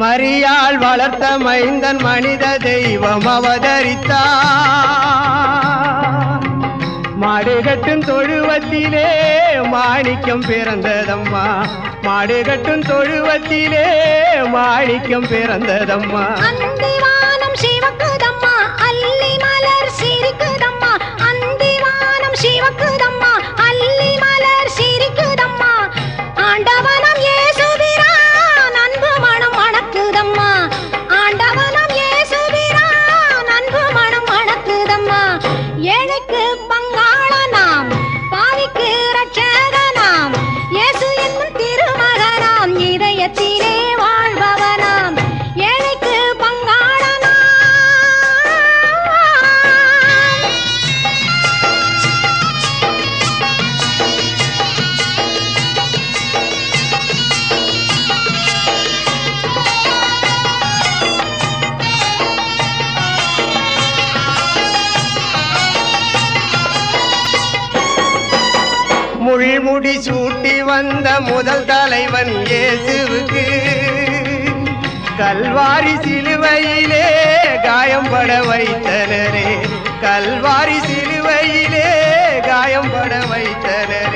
மரியாள் வளர்த்த மைந்தன் மனித தெய்வம் அவதரித்தார். மாடுகட்டும் தொழுவத்திலே மாணிக்கம் பிறந்ததம்மா. மாடுகட்டும் தொழுவத்திலே மாணிக்கம் பிறந்ததம்மா. முள்முடி சூட்டி வந்த முதல் தலைவன் இயேசுவுக்கு. கல்வாரி சிலுவையிலே காயம் பட வைத்தனரே. கல்வாரி சிலுவையிலே காயம் பட வைத்தனர்.